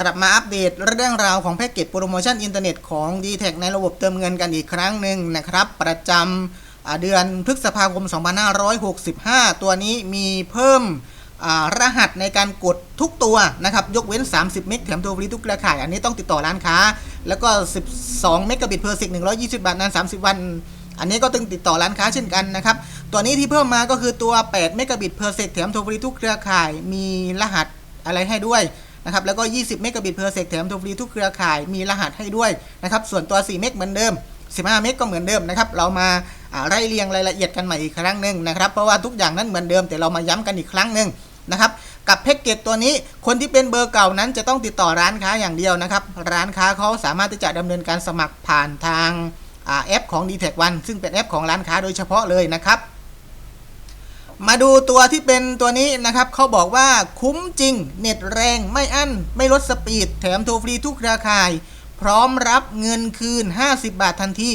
กลับมาอัปเดตเรื่องราวของแพ็กเกจโปรโมชั่นอินเทอร์เน็ตของ d t แทในระบบเติมเงินกันอีกครั้งหนึ่งนะครับ ประจำเดือนพฤษภาคม 2565 ตัวนี้มีเพิ่มรหัสในการกดทุกตัวนะครับ ยกเว้น 30 เมกแถมโทรฟรีทุกเครือข่าย อันนี้ต้องติดต่อร้านค้า แล้วก็ 12 เมกะบิตเพอร์เซก120 บาทนาน 30 วัน อันนี้ก็ต้องติดต่อร้านค้าเช่นกันนะครับ ตัวนี้ที่เพิ่มมาก็คือตัว 8 เมกะบิตเพอร์เซกแถมโทรฟรีทุกเครือข่าย มีรหัสอะไรให้ด้วย นะครับแล้วก็ 20 เมกะบิตเพอร์เซกแถมโทรฟรีทุกเครือข่ายมีรหัสให้ด้วยนะครับส่วนตัว 4 เมกเหมือนเดิม 15 เมกก็เหมือนเดิมนะครับเรามาไล่เรียงรายละเอียดกันใหม่อีกครั้งหนึ่งนะครับเพราะว่าทุกอย่างนั้นเหมือนเดิมแต่เรามาย้ำกันอีกครั้งหนึ่งนะครับกับแพ็กเกจตัวนี้คนที่เป็นเบอร์เก่านั้นจะต้องติดต่อร้านค้าอย่างเดียวนะครับ ร้านค้าเขาสามารถที่จะดำเนินการสมัครผ่านทางอแอปของ d t แท1ซึ่งเป็นแอปของร้านค้าโดยเฉพาะเลยนะครับ มาดูตัวที่เป็นตัวนี้นะครับเขาบอกว่าคุ้มจริง เน็ตแรงไม่อั้น ไม่ลดสปีด แถมโทรฟรีทุกเครือข่าย พร้อมรับเงินคืน 50 บาททันที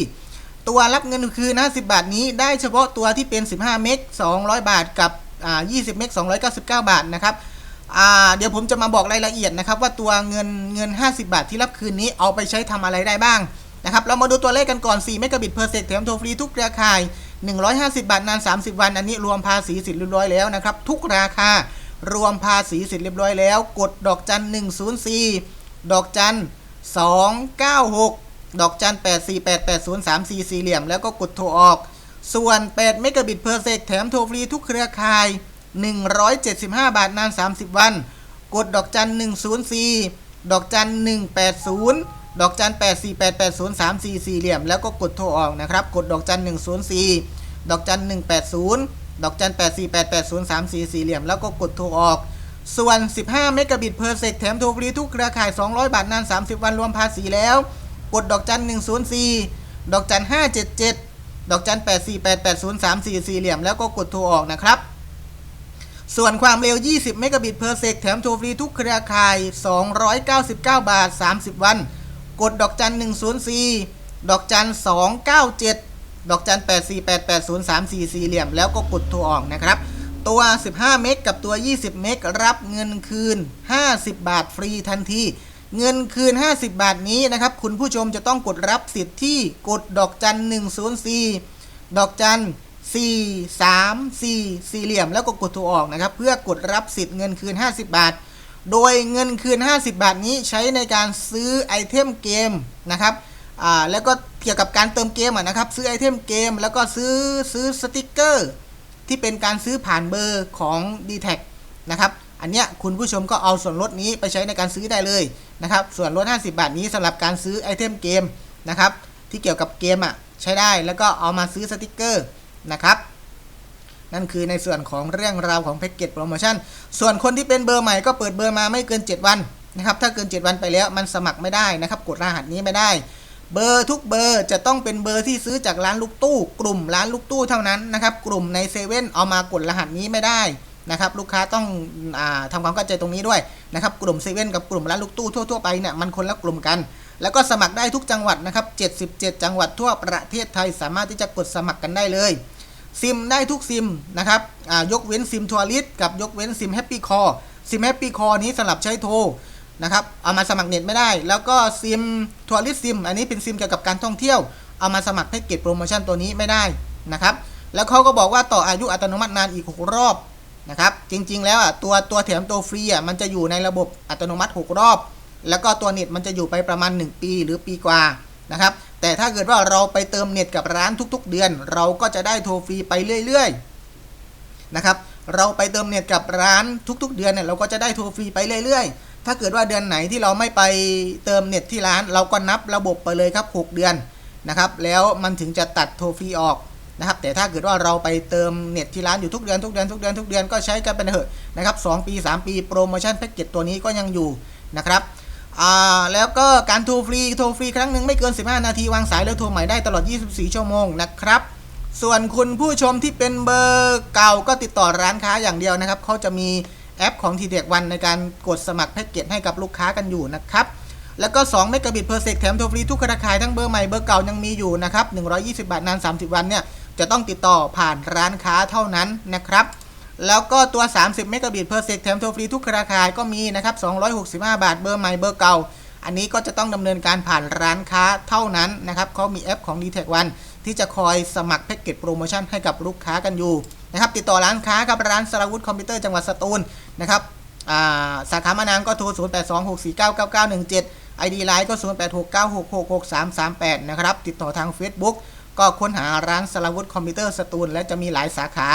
ตัวรับเงินคืน 50 บาทนี้ได้เฉพาะตัวที่เป็น 15 เมก 200 บาทกับอ่า20 เมก 299 บาทนะครับเดี๋ยวผมจะมาบอกรายละเอียดนะครับ ว่าตัวเงินเงิน 50 บาทที่รับคืนนี้เอาไปใช้ทำอะไรได้บ้างนะครับ เรามาดูตัวเลขกันก่อน 4 เมกะบิตเพอร์เซกแถมโทรฟรีทุกเครือข่าย 150 บาทนาน 30 วัน อันนี้รวมภาษีสิทธิ์เรียบร้อยแล้วนะครับ ทุกราคารวมภาษีสิทธิ์เรียบร้อยแล้ว กดดอกจัน 104 ดอกจัน 296 ดอกจัน 8488034สี่เหลี่ยม แล้วก็กดโทรออก ส่วน 8 เมกะบิตเพอร์เซกแถมโทรฟรีทุกเครือข่าย 175 บาทนาน 30 วัน กดดอกจัน 104 ดอกจัน 180 ดอกจัน 8488034 สี่เหลี่ยม แล้วก็กดโทรออกนะครับ กดดอกจัน 104 ดอกจัน 180 ดอกจัน 8488034 สี่เหลี่ยม แล้วก็กดโทรออก ส่วน 15 เมกะบิตเพอร์เซกแถมโทรฟรีทุกเครือข่าย 200 บาทนาน 30 วันรวมภาษีแล้ว กดดอกจัน 104 ดอกจัน 577 ดอกจัน 8488034 สี่เหลี่ยม แล้วก็กดโทรออกนะครับส่วนความเร็ว 20 เมกะบิตเพอร์เซกแถมโทรฟรีทุกเครือข่าย 299 บาท 30 วัน กดดอกจัน 104 ดอกจัน 297 ดอกจัน 8488034 สี่เหลี่ยม แล้วก็กดโทรออกนะครับ ตัว 15 เมกกับตัว 20 เมกรับเงินคืน 50 บาทฟรีทันที เงินคืน 50 บาทนี้นะครับ คุณผู้ชมจะต้องกดรับสิทธิ์ที่กดดอกจัน 104 ดอกจัน4 3 4สี่เหลี่ยมแล้วก็กดโทรออกนะครับ เพื่อกดรับสิทธิ์เงินคืน 50 บาท โดยเงินคืน 50 บาทนี้ใช้ในการซื้อไอเทมเกมนะครับอ่าแล้วก็เกี่ยวกับการเติมเกมอะนะครับ ซื้อไอเทมเกม แล้วก็ซื้อซื้อสติกเกอร์ที่เป็นการซื้อผ่านเบอร์ของ d t แทนะครับอันเนี้ยคุณผู้ชมก็เอาส่วนลดนี้ไปใช้ในการซื้อได้เลยนะครับส่วนลด 50 บาทนี้สำหรับการซื้อไอเทมเกมนะครับที่เกี่ยวกับเกมอะใช้ได้แล้วก็เอามาซื้อสติกเกอร์นะครับ นั่นคือในส่วนของเรื่องราวของแพ็กเกจโปรโมชั่น ส่วนคนที่เป็นเบอร์ใหม่ก็เปิดเบอร์มาไม่เกิน 7 วันนะครับ ถ้าเกิน 7 วันไปแล้วมันสมัครไม่ได้นะครับ กดรหัสนี้ไม่ได้ เบอร์ทุกเบอร์จะต้องเป็นเบอร์ที่ซื้อจากร้านลูกตู้ กลุ่มร้านลูกตู้เท่านั้นนะครับ กลุ่มในเซเว่นเอามากดรหัสนี้ไม่ได้นะครับลูกค้าต้องอาทำความเข้าใจตรงนี้ด้วยนะครับกลุ่มเซเว่นกับกลุ่มร้านลูกตู้ทั่วๆไปเนี่ยมันคนละกลุ่มกัน แล้วก็สมัครได้ทุกจังหวัดนะครับ77 จังหวัดทั่วประเทศไทยสามารถที่จะกดสมัครกันได้เลย ซิมได้ทุกซิมนะครับอ่ายกเว้นซิมทัวริสกับยกเว้นซิมแฮปปี้คอซิมแฮปปี้คอนี้สำหรับใช้โทรนะครับเอามาสมัครเน็ตไม่ได้ แล้วก็ซิมทัวริสซิมอันนี้เป็นซิมเกี่ยวกับการท่องเที่ยว เอามาสมัครแพ็กเกจโปรโมชั่นตัวนี้ไม่ได้นะครับแล้วเขาก็บอกว่าต่ออายุอัตโนมัตินานอีก 6 รอบนะครับจริงๆแล้วอะตัวตัวแถมตัวฟรีอะมันจะอยู่ในระบบอัตโนมัติ 6 รอบ แล้วก็ตัวเน็ตมันจะอยู่ไปประมาณ 1 ปีหรือปีกว่านะครับ แต่ถ้าเกิดว่าเราไปเติมเน็ตกับร้านทุก ๆ เดือน เราก็จะได้โทรฟรีไปเรื่อยๆนะครับเราไปเติมเน็ตกับร้านทุก ๆ เดือนเนี่ยเราก็จะได้โทรฟรีไปเรื่อยๆ ถ้าเกิดว่าเดือนไหนที่เราไม่ไปเติมเน็ตที่ร้าน เราก็นับระบบไปเลยครับ 6 เดือนนะครับแล้วมันถึงจะตัดโทรฟรีออกนะครับแต่ถ้าเกิดว่าเราไปเติมเน็ตที่ร้านอยู่ทุกเดือนทุกเดือนทุกเดือนทุกเดือนก็ใช้กันไปเถอะนะครับ2ปี 3 ปีโปรโมชั่นแพ็กเกจตัวนี้ก็ยังอยู่นะครับ อ่าแล้วก็การโทรฟรีโทรฟรีครั้งหนึ่งไม่เกิน 15 นาทีวางสายแล้วโทรใหม่ได้ตลอด 24 ชั่วโมงนะครับ ส่วนคุณผู้ชมที่เป็นเบอร์เก่าก็ติดต่อร้านค้าอย่างเดียวนะครับเขาจะมีแอปของ t ีเด็กวันในการกดสมัครแพ็กเกจให้กับลูกค้ากันอยู่นะครับแล้วก็2เมกะบิตเพอร์เซกแถมโทรฟรีทุกเครือข่ายทั้งเบอร์ใหม่เบอร์เก่ายังมีอยู่นะครับ120 บาทนาน 30 วันเนี่ยจะต้องติดต่อผ่านร้านค้าเท่านั้นนะครับ แล้วก็ตัว 30 เมกะบิตเพอร์เซกแถมโทรฟรีทุกรือข่าก็มีนะครับ 265 บาทเบอร์ใหม่เบอร์เก่า อันนี้ก็จะต้องดำเนินการผ่านร้านค้าเท่านั้นนะครับเขามีแอปของ d t แท1ที่จะคอยสมัครแพ็กเกจโปรโมชั่นให้กับลูกค้ากันอยู่นะครับติดต่อร้านค้าครับร้านสราวุธคอมพิวเตอร์จังหวัดสตูลนะครับาสาขามะนางก็โทร 0826499917 ID ไลน์ก็ 0869666338 นะครับ ติดต่อทาง Facebook ก็ค้นหาร้านสราวุธคอมพิวเตอร์สตูลและจะมีหลายสาขา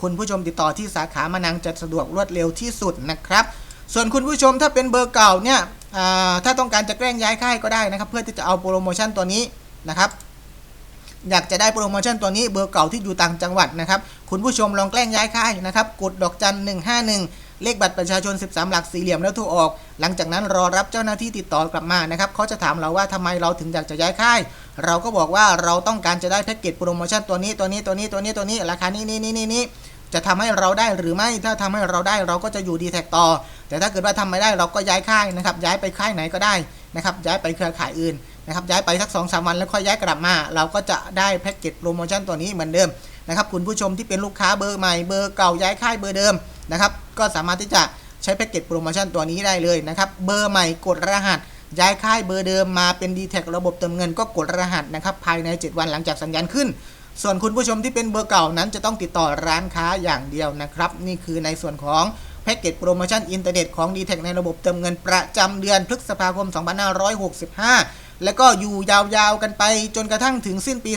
คุณผู้ชมติดต่อที่สาขามะนังจะสะดวกรวดเร็วที่สุดนะครับ ส่วนคุณผู้ชมถ้าเป็นเบอร์เก่าเนี่ยถ้าต้องการจะแกล้งย้ายค่ายก็ได้นะครับ เพื่อที่จะเอาโปรโมชั่นตัวนี้นะครับอยากจะได้โปรโมชั่นตัวนี้เบอร์เก่าที่อยู่ต่างจังหวัดนะครับ คุณผู้ชมลองแกล้งย้ายค่ายนะครับ กดดอกจัน 151 เลขบัตรประชาชน 13 หลักสี่เหลี่ยมแล้วโทรออก หลังจากนั้นรอรับเจ้าหน้าที่ติดต่อกลับมานะครับเขาจะถามเราว่าทำไมเราถึงอยากจะย้ายค่าย เราก็บอกว่าเราต้องการจะได้แพ็กเกจโปรโมชั่นตัวนี้ตัวนี้ตัวนี้ตัวนี้ตัวนี้ราคานี้นี้นี้นี้นี้จะทำให้เราได้หรือไม่ ถ้าทำให้เราได้เราก็จะอยู่ดีแท็กต่อ แต่ถ้าเกิดว่าทำไม่ได้เราก็ย้ายค่ายนะครับ ย้ายไปค่ายไหนก็ได้นะครับ ย้ายไปเครือข่ายอื่นนะครับ ย้ายไปสัก2อสวันแล้วค่อยย้ายกลับมา เราก็จะได้แพ็กเกจโปรโมชั่นตัวนี้เหมือนเดิมนะครับ คุณผู้ชมที่เป็นลูกค้าเบอร์ใหม่ เบอร์เก่าย้ายค่ายเบอร์เดิม นะครับ ก็สามารถที่จะใช้แพ็กเกจโปรโมชั่นตัวนี้ได้เลยนะครับ เบอร์ใหม่กดรหัส ย้ายค่ายเบอร์เดิมมาเป็น d t แทระบบเติมเงินก็กดรหัสนะครับภายใน 7 วันหลังจากสัญญาณขึ้น ส่วนคุณผู้ชมที่เป็นเบอร์เก่านั้นจะต้องติดต่อร้านค้าอย่างเดียวนะครับ นี่คือในส่วนของแพ็กเกจโปรโมชั่นอินเทอร์เน็ตของ d t แทในระบบเติมเงินประจำเดือนพฤษภาคม 2565แล้วก็อยู่ยาวๆกันไปจนกระทั่งถึงสิ้นปี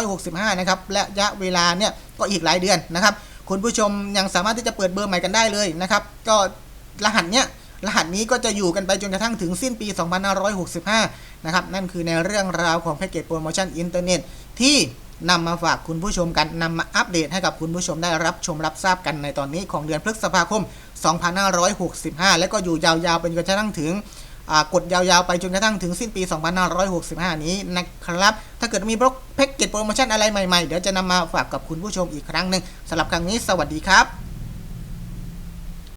2565 นะครับ และระยะเวลาเนี่ยก็อีกหลายเดือนนะครับ คุณผู้ชมยังสามารถที่จะเปิดเบอร์ใหม่กันได้เลยนะครับ ก็รหัสเนี้ยรหัสนี้ก็จะอยู่กันไปจนกระทั่งถึงสิ้นปี 2565 นะครับ นั่นคือในเรื่องราวของแพ็กเกจโปรโมชั่นอินเทอร์เน็ตที่นำมาฝากคุณผู้ชมกันนำมาอัปเดตให้กับคุณผู้ชมได้รับชมรับทราบกันในตอนนี้ของเดือนพฤษภาคม 2565 และก็อยู่ยาวๆเป็นจนกระทั่งถึง กดยาวๆไปจนกระทั่งถึงสิ้นปี 2565 นี้นะครับ ถ้าเกิดมีแพ็กเกจโปรโมชั่นอะไรใหม่ๆ เดี๋ยวจะนำมาฝากกับคุณผู้ชมอีกครั้งหนึ่งสำหรับครั้งนี้สวัสดีครับ